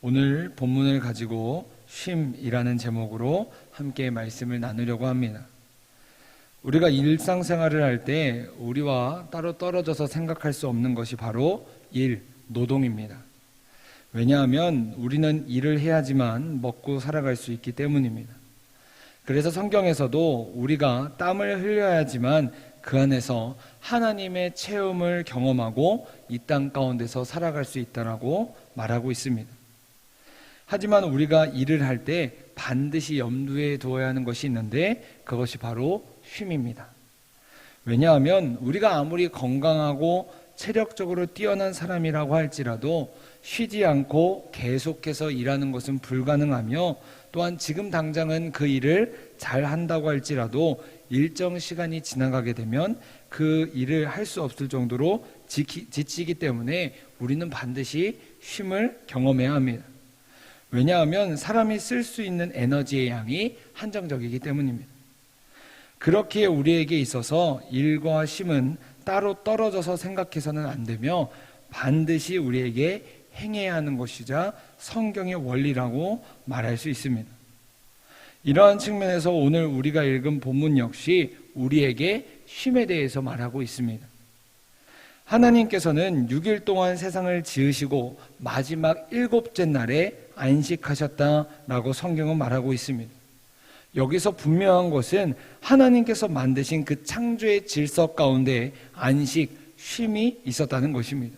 오늘 본문을 가지고 쉼이라는 제목으로 함께 말씀을 나누려고 합니다. 우리가 일상생활을 할 때 우리와 따로 떨어져서 생각할 수 없는 것이 바로 일, 노동입니다. 왜냐하면 우리는 일을 해야지만 먹고 살아갈 수 있기 때문입니다. 그래서 성경에서도 우리가 땀을 흘려야지만 그 안에서 하나님의 체험을 경험하고 이 땅 가운데서 살아갈 수 있다라고 말하고 있습니다. 하지만 우리가 일을 할 때 반드시 염두에 두어야 하는 것이 있는데 그것이 바로 쉼입니다. 왜냐하면 우리가 아무리 건강하고 체력적으로 뛰어난 사람이라고 할지라도 쉬지 않고 계속해서 일하는 것은 불가능하며 또한 지금 당장은 그 일을 잘 한다고 할지라도 일정 시간이 지나가게 되면 그 일을 할 수 없을 정도로 지치기 때문에 우리는 반드시 쉼을 경험해야 합니다. 왜냐하면 사람이 쓸 수 있는 에너지의 양이 한정적이기 때문입니다. 그렇게 우리에게 있어서 일과 쉼은 따로 떨어져서 생각해서는 안 되며 반드시 우리에게 행해야 하는 것이자 성경의 원리라고 말할 수 있습니다. 이러한 측면에서 오늘 우리가 읽은 본문 역시 우리에게 쉼에 대해서 말하고 있습니다. 하나님께서는 6일 동안 세상을 지으시고 마지막 일곱째 날에 안식하셨다라고 성경은 말하고 있습니다. 여기서 분명한 것은 하나님께서 만드신 그 창조의 질서 가운데 안식, 쉼이 있었다는 것입니다.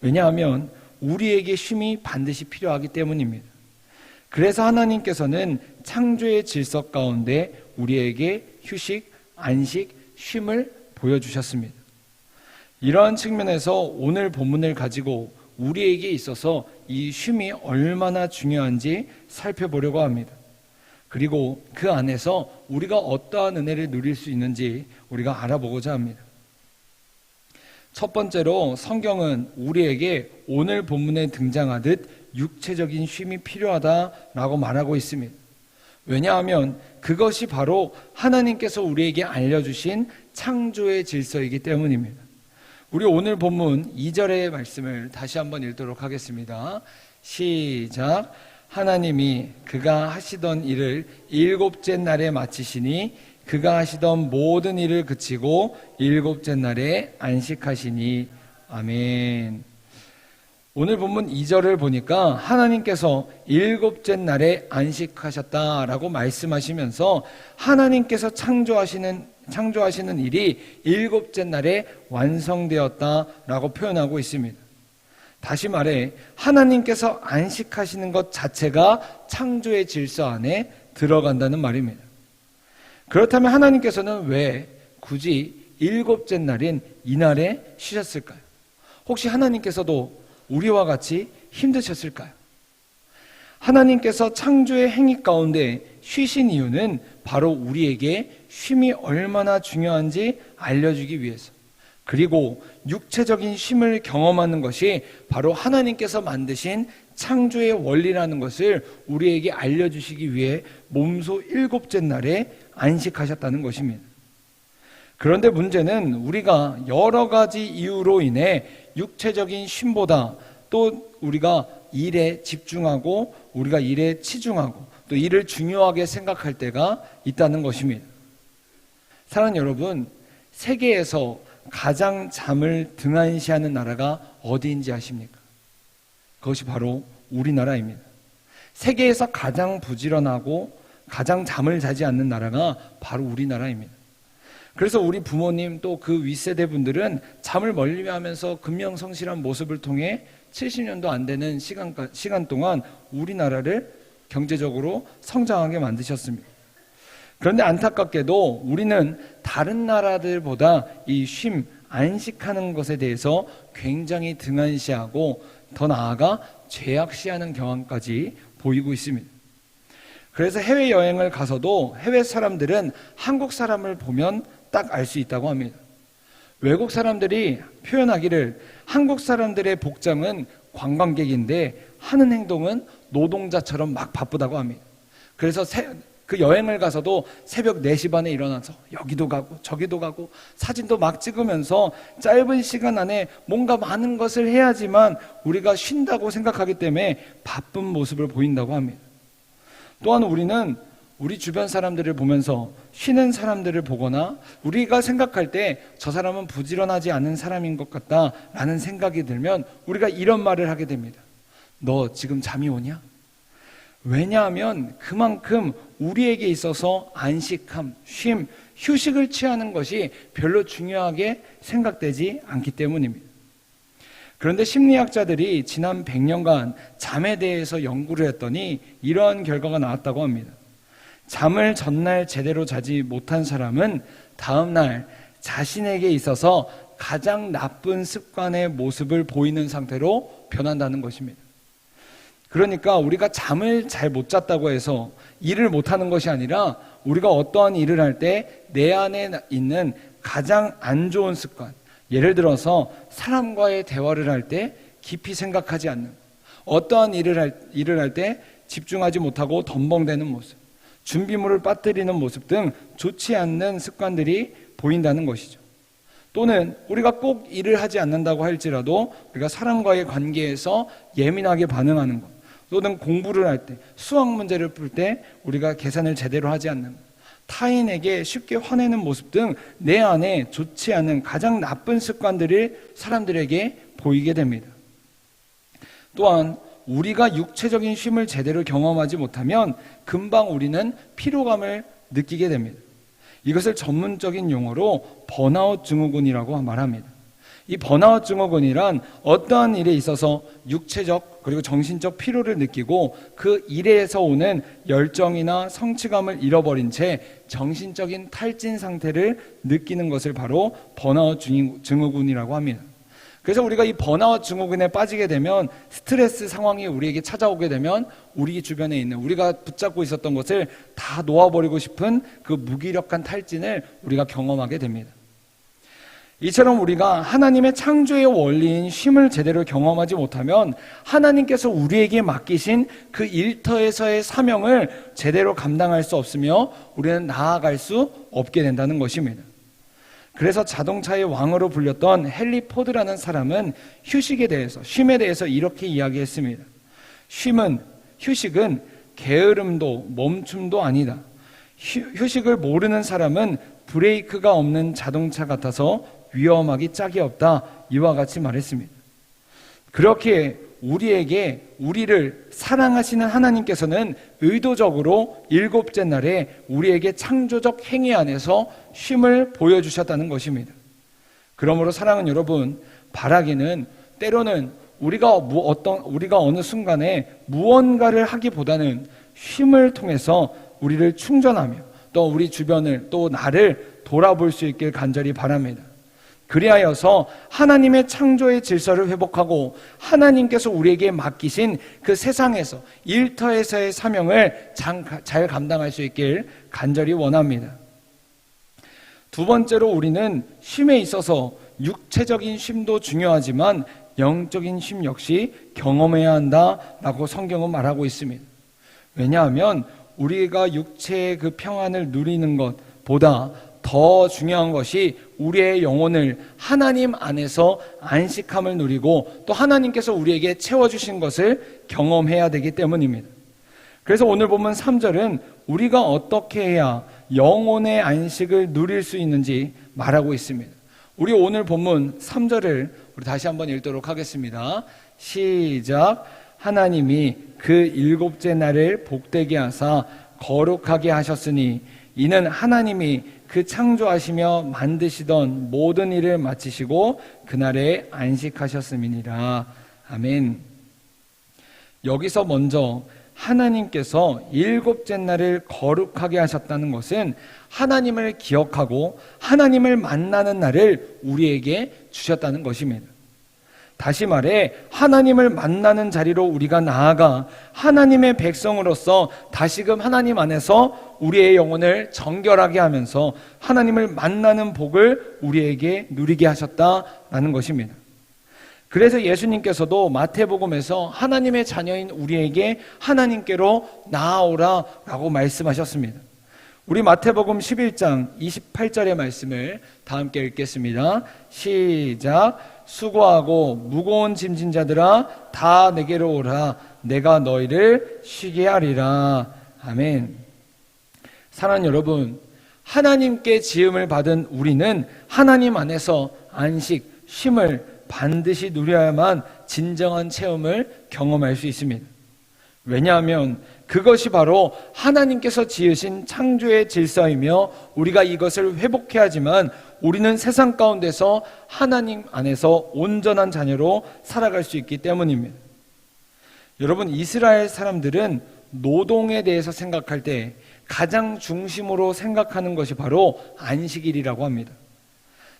왜냐하면 우리에게 쉼이 반드시 필요하기 때문입니다. 그래서 하나님께서는 창조의 질서 가운데 우리에게 휴식, 안식, 쉼을 보여주셨습니다. 이러한 측면에서 오늘 본문을 가지고 우리에게 있어서 이 쉼이 얼마나 중요한지 살펴보려고 합니다. 그리고 그 안에서 우리가 어떠한 은혜를 누릴 수 있는지 우리가 알아보고자 합니다. 첫 번째로 성경은 우리에게 오늘 본문에 등장하듯 육체적인 쉼이 필요하다라고 말하고 있습니다. 왜냐하면 그것이 바로 하나님께서 우리에게 알려주신 창조의 질서이기 때문입니다. 우리 오늘 본문 2절의 말씀을 다시 한번 읽도록 하겠습니다. 시작. 하나님이 그가 하시던 일을 일곱째 날에 마치시니 그가 하시던 모든 일을 그치고 일곱째 날에 안식하시니 아멘. 오늘 본문 2절을 보니까 하나님께서 일곱째 날에 안식하셨다라고 말씀하시면서 하나님께서 창조하시는 창조하시는 일이 일곱째 날에 완성되었다라고 표현하고 있습니다. 다시 말해 하나님께서 안식하시는 것 자체가 창조의 질서 안에 들어간다는 말입니다. 그렇다면 하나님께서는 왜 굳이 일곱째 날인 이날에 쉬셨을까요? 혹시 하나님께서도 우리와 같이 힘드셨을까요? 하나님께서 창조의 행위 가운데 쉬신 이유는 바로 우리에게 쉼이 얼마나 중요한지 알려주기 위해서 그리고 육체적인 쉼을 경험하는 것이 바로 하나님께서 만드신 창조의 원리라는 것을 우리에게 알려주시기 위해 몸소 일곱째 날에 안식하셨다는 것입니다. 그런데 문제는 우리가 여러 가지 이유로 인해 육체적인 쉼보다 또 우리가 일에 집중하고 우리가 일에 치중하고 또 일을 중요하게 생각할 때가 있다는 것입니다. 사랑하는 여러분, 세계에서 가장 잠을 등한시하는 나라가 어디인지 아십니까? 그것이 바로 우리나라입니다. 세계에서 가장 부지런하고 가장 잠을 자지 않는 나라가 바로 우리나라입니다. 그래서 우리 부모님 또 그 윗세대 분들은 잠을 멀리 하면서 근명성실한 모습을 통해 70년도 안 되는 시간, 시간 동안 우리나라를 경제적으로 성장하게 만드셨습니다. 그런데 안타깝게도 우리는 다른 나라들보다 이 쉼, 안식하는 것에 대해서 굉장히 등한시하고 더 나아가 죄악시하는 경향까지 보이고 있습니다. 그래서 해외여행을 가서도 해외 사람들은 한국 사람을 보면 딱 알 수 있다고 합니다. 외국 사람들이 표현하기를 한국 사람들의 복장은 관광객인데 하는 행동은 노동자처럼 막 바쁘다고 합니다. 그래서 세, 그 여행을 가서도 새벽 4시 반에 일어나서 여기도 가고 저기도 가고 사진도 막 찍으면서 짧은 시간 안에 뭔가 많은 것을 해야지만 우리가 쉰다고 생각하기 때문에 바쁜 모습을 보인다고 합니다. 또한 우리는 우리 주변 사람들을 보면서 쉬는 사람들을 보거나 우리가 생각할 때 저 사람은 부지런하지 않은 사람인 것 같다라는 생각이 들면 우리가 이런 말을 하게 됩니다. 너 지금 잠이 오냐? 왜냐하면 그만큼 우리에게 있어서 안식함, 쉼, 휴식을 취하는 것이 별로 중요하게 생각되지 않기 때문입니다. 그런데 심리학자들이 지난 100년간 잠에 대해서 연구를 했더니 이러한 결과가 나왔다고 합니다. 잠을 전날 제대로 자지 못한 사람은 다음날 자신에게 있어서 가장 나쁜 습관의 모습을 보이는 상태로 변한다는 것입니다. 그러니까 우리가 잠을 잘 못 잤다고 해서 일을 못 하는 것이 아니라 우리가 어떠한 일을 할 때 내 안에 있는 가장 안 좋은 습관, 예를 들어서 사람과의 대화를 할 때 깊이 생각하지 않는, 어떠한 일을 할, 일을 할 때 집중하지 못하고 덤벙대는 모습, 준비물을 빠뜨리는 모습 등 좋지 않는 습관들이 보인다는 것이죠. 또는 우리가 꼭 일을 하지 않는다고 할지라도 우리가 사람과의 관계에서 예민하게 반응하는 것, 또는 공부를 할 때, 수학 문제를 풀 때 우리가 계산을 제대로 하지 않는 것, 타인에게 쉽게 화내는 모습 등 내 안에 좋지 않은 가장 나쁜 습관들을 사람들에게 보이게 됩니다. 또한 우리가 육체적인 쉼을 제대로 경험하지 못하면 금방 우리는 피로감을 느끼게 됩니다. 이것을 전문적인 용어로 번아웃 증후군이라고 말합니다. 이 번아웃 증후군이란 어떠한 일에 있어서 육체적 그리고 정신적 피로를 느끼고 그 일에서 오는 열정이나 성취감을 잃어버린 채 정신적인 탈진 상태를 느끼는 것을 바로 번아웃 증후군이라고 합니다. 그래서 우리가 이 번아웃 증후군에 빠지게 되면 스트레스 상황이 우리에게 찾아오게 되면 우리 주변에 있는 우리가 붙잡고 있었던 것을 다 놓아버리고 싶은 그 무기력한 탈진을 우리가 경험하게 됩니다. 이처럼 우리가 하나님의 창조의 원리인 쉼을 제대로 경험하지 못하면 하나님께서 우리에게 맡기신 그 일터에서의 사명을 제대로 감당할 수 없으며 우리는 나아갈 수 없게 된다는 것입니다. 그래서 자동차의 왕으로 불렸던 헨리 포드라는 사람은 휴식에 대해서, 쉼에 대해서 이렇게 이야기했습니다. 쉼은, 휴식은 게으름도 멈춤도 아니다. 휴식을 모르는 사람은 브레이크가 없는 자동차 같아서 위험하기 짝이 없다. 이와 같이 말했습니다. 그렇게 우리에게 우리를 사랑하시는 하나님께서는 의도적으로 일곱째 날에 우리에게 창조적 행위 안에서 쉼을 보여주셨다는 것입니다. 그러므로 사랑은 여러분, 바라기는 때로는 우리가 어떤 우리가 어느 순간에 무언가를 하기보다는 쉼을 통해서 우리를 충전하며 또 우리 주변을 또 나를 돌아볼 수 있길 간절히 바랍니다. 그리하여서 하나님의 창조의 질서를 회복하고 하나님께서 우리에게 맡기신 그 세상에서 일터에서의 사명을 잘 감당할 수 있길 간절히 원합니다. 두 번째로 우리는 쉼에 있어서 육체적인 쉼도 중요하지만 영적인 쉼 역시 경험해야 한다라고 성경은 말하고 있습니다. 왜냐하면 우리가 육체의 그 평안을 누리는 것보다 더 중요한 것이 우리의 영혼을 하나님 안에서 안식함을 누리고 또 하나님께서 우리에게 채워주신 것을 경험해야 되기 때문입니다. 그래서 오늘 보면 3절은 우리가 어떻게 해야 영혼의 안식을 누릴 수 있는지 말하고 있습니다. 우리 오늘 본문 3절을 우리 다시 한번 읽도록 하겠습니다. 시작. 하나님이 그 일곱째 날을 복되게 하사 거룩하게 하셨으니 이는 하나님이 그 창조하시며 만드시던 모든 일을 마치시고 그날에 안식하셨음이니라. 아멘. 여기서 먼저 하나님께서 일곱째 날을 거룩하게 하셨다는 것은 하나님을 기억하고 하나님을 만나는 날을 우리에게 주셨다는 것입니다. 다시 말해 하나님을 만나는 자리로 우리가 나아가 하나님의 백성으로서 다시금 하나님 안에서 우리의 영혼을 정결하게 하면서 하나님을 만나는 복을 우리에게 누리게 하셨다라는 것입니다. 그래서 예수님께서도 마태복음에서 하나님의 자녀인 우리에게 하나님께로 나아오라라고 말씀하셨습니다. 우리 마태복음 11장 28절의 말씀을 다 함께 읽겠습니다. 시작. 수고하고 무거운 짐진 자들아 다 내게로 오라 내가 너희를 쉬게 하리라. 아멘. 사랑하는 여러분, 하나님께 지음을 받은 우리는 하나님 안에서 안식, 쉼을 반드시 누려야만 진정한 체험을 경험할 수 있습니다. 왜냐하면 그것이 바로 하나님께서 지으신 창조의 질서이며 우리가 이것을 회복해야지만 우리는 세상 가운데서 하나님 안에서 온전한 자녀로 살아갈 수 있기 때문입니다. 여러분, 이스라엘 사람들은 노동에 대해서 생각할 때 가장 중심으로 생각하는 것이 바로 안식일이라고 합니다.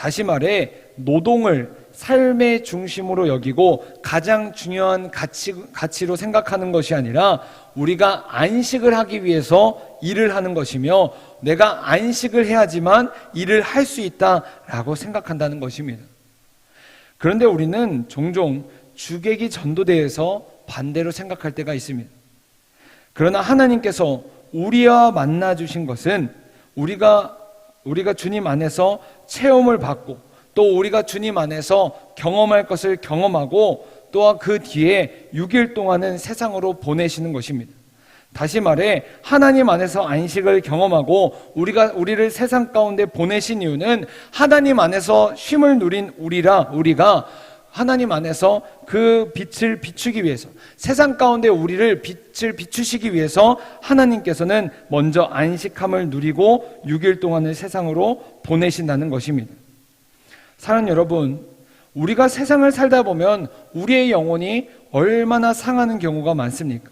다시 말해, 노동을 삶의 중심으로 여기고 가장 중요한 가치, 가치로 생각하는 것이 아니라 우리가 안식을 하기 위해서 일을 하는 것이며 내가 안식을 해야지만 일을 할 수 있다라고 생각한다는 것입니다. 그런데 우리는 종종 주객이 전도대에서 반대로 생각할 때가 있습니다. 그러나 하나님께서 우리와 만나 주신 것은 우리가 우리가 주님 안에서 체험을 받고 또 우리가 주님 안에서 경험할 것을 경험하고 또한 그 뒤에 6일 동안은 세상으로 보내시는 것입니다. 다시 말해 하나님 안에서 안식을 경험하고 우리가 우리를 세상 가운데 보내신 이유는 하나님 안에서 쉼을 누린 우리라 우리가 하나님 안에서 그 빛을 비추기 위해서 세상 가운데 우리를 빛을 비추시기 위해서 하나님께서는 먼저 안식함을 누리고 6일 동안을 세상으로 보내신다는 것입니다. 사랑 여러분, 우리가 세상을 살다 보면 우리의 영혼이 얼마나 상하는 경우가 많습니까?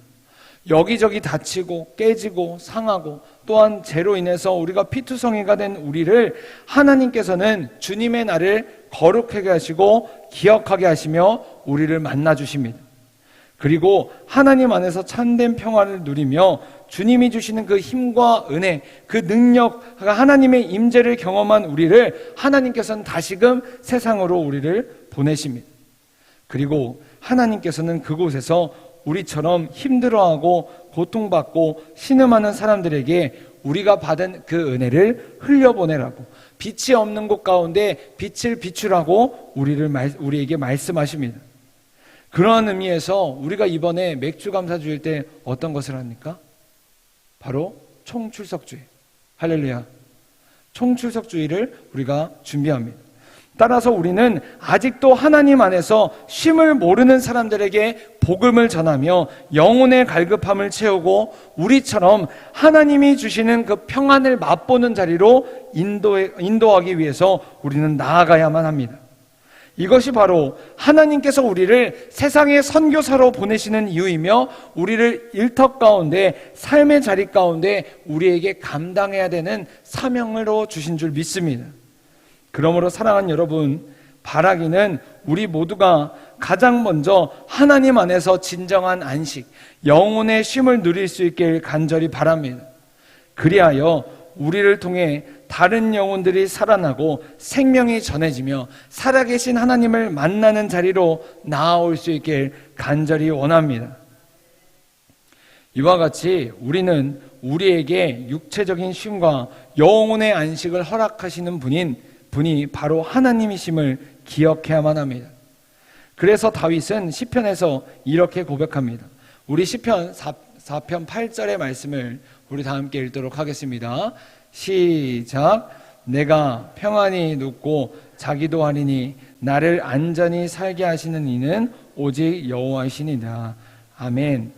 여기저기 다치고 깨지고 상하고 또한 죄로 인해서 우리가 피투성이가 된 우리를 하나님께서는 주님의 날을 거룩하게 하시고 기억하게 하시며 우리를 만나 주십니다. 그리고 하나님 안에서 참된 평화를 누리며 주님이 주시는 그 힘과 은혜, 그 능력, 하나님의 임재를 경험한 우리를 하나님께서는 다시금 세상으로 우리를 보내십니다. 그리고 하나님께서는 그곳에서 우리처럼 힘들어하고 고통받고 신음하는 사람들에게 우리가 받은 그 은혜를 흘려보내라고 빛이 없는 곳 가운데 빛을 비추라고 우리를 말, 우리에게 말씀하십니다. 그러한 의미에서 우리가 이번에 맥주 감사 주일 때 어떤 것을 합니까? 바로 총출석주의. 할렐루야. 총출석주의를 우리가 준비합니다. 따라서 우리는 아직도 하나님 안에서 쉼을 모르는 사람들에게 복음을 전하며 영혼의 갈급함을 채우고 우리처럼 하나님이 주시는 그 평안을 맛보는 자리로 인도해, 인도하기 위해서 우리는 나아가야만 합니다. 이것이 바로 하나님께서 우리를 세상의 선교사로 보내시는 이유이며 우리를 일터 가운데 삶의 자리 가운데 우리에게 감당해야 되는 사명으로 주신 줄 믿습니다. 그러므로 사랑하는 여러분, 바라기는 우리 모두가 가장 먼저 하나님 안에서 진정한 안식, 영혼의 쉼을 누릴 수 있길 간절히 바랍니다. 그리하여 우리를 통해 다른 영혼들이 살아나고 생명이 전해지며 살아계신 하나님을 만나는 자리로 나아올 수 있길 간절히 원합니다. 이와 같이 우리는 우리에게 육체적인 쉼과 영혼의 안식을 허락하시는 분인 분이 바로 하나님이심을 기억해야만 합니다. 그래서 다윗은 시편에서 이렇게 고백합니다. 우리 시편 4, 4편 8절의 말씀을 우리 다 함께 읽도록 하겠습니다. 시작. 내가 평안히 눕고 자기도 하리니 나를 안전히 살게 하시는 이는 오직 여호와이시니라. 아멘.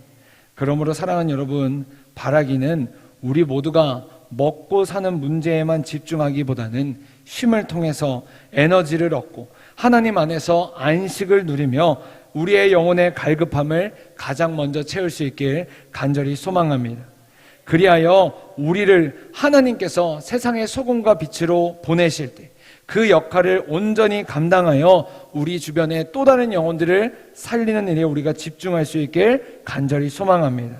그러므로 사랑하는 여러분, 바라기는 우리 모두가 먹고 사는 문제에만 집중하기보다는 쉼을 통해서 에너지를 얻고 하나님 안에서 안식을 누리며 우리의 영혼의 갈급함을 가장 먼저 채울 수 있길 간절히 소망합니다. 그리하여 우리를 하나님께서 세상의 소금과 빛으로 보내실 때 그 역할을 온전히 감당하여 우리 주변의 또 다른 영혼들을 살리는 일에 우리가 집중할 수 있길 간절히 소망합니다.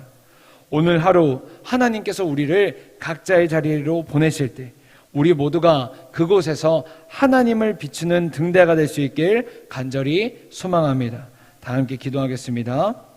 오늘 하루 하나님께서 우리를 각자의 자리로 보내실 때 우리 모두가 그곳에서 하나님을 비추는 등대가 될 수 있길 간절히 소망합니다. 다 함께 기도하겠습니다.